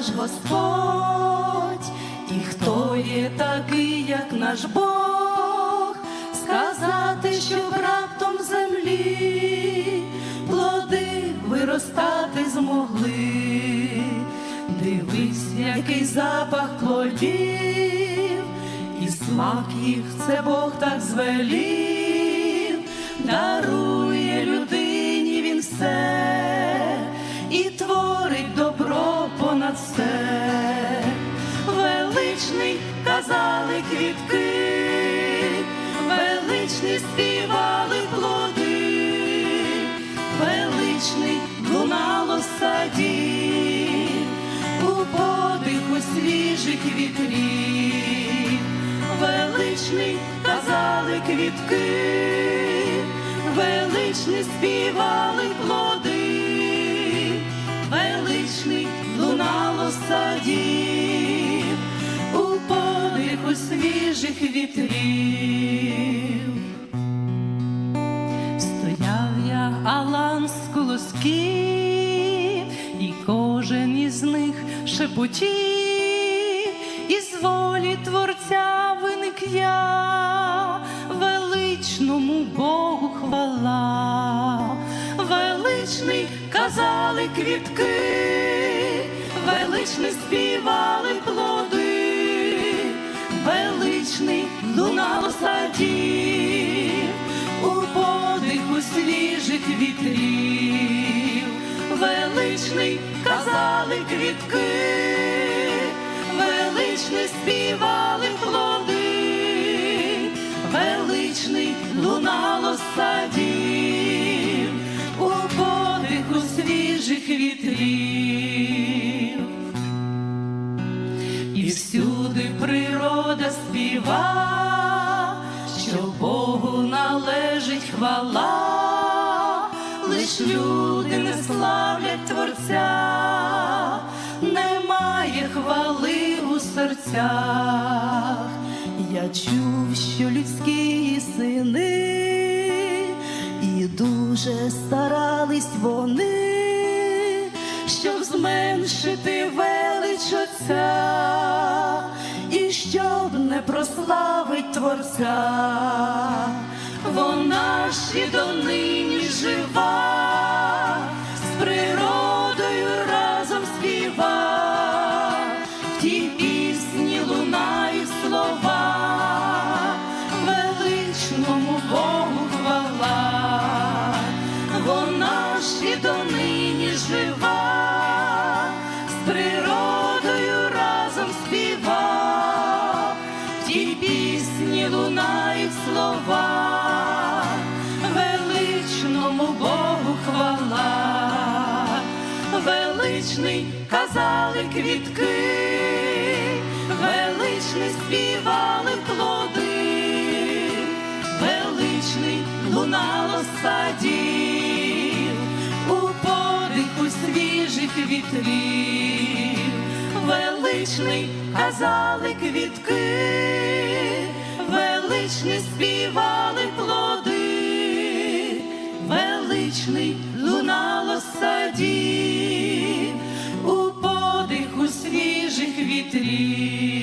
наш Господь, і хто є такий, як наш Бог, сказати, щоб раптом землі плоди виростати змогли. Дивись, який запах плодів, і смак їх це Бог так звелів, дарує все. Величний казали квітки, величний співали плоди, величний лунало в саді, у подиху свіжих вітрів, величний казали квітки, величний співали плоди, лунало в саді, у подиху свіжих вітрів. Стояв я з колосків, і кожен із них шепотів, із волі Творця виник я, величному Богу хвала, величний казали квітки, величний співали плоди, величний лунало садів, у подиху свіжих вітрів, величний казали квітки, величний співали плоди, величний лунало садів, у подиху свіжих вітрів. Хвала, лиш люди не славлять Творця, немає хвали у серцях. Я чув, що людські сини, і дуже старались вони щоб зменшити велич Отця, і щоб не прославить Творця, вона ж і донині жива, величний казали квітки, величний співали плоди, величний лунало саді, у подиху свіжих вітрів, величний казали квітки, величний співали плоди, величний лунало в саді, у подиху свіжих вітрів.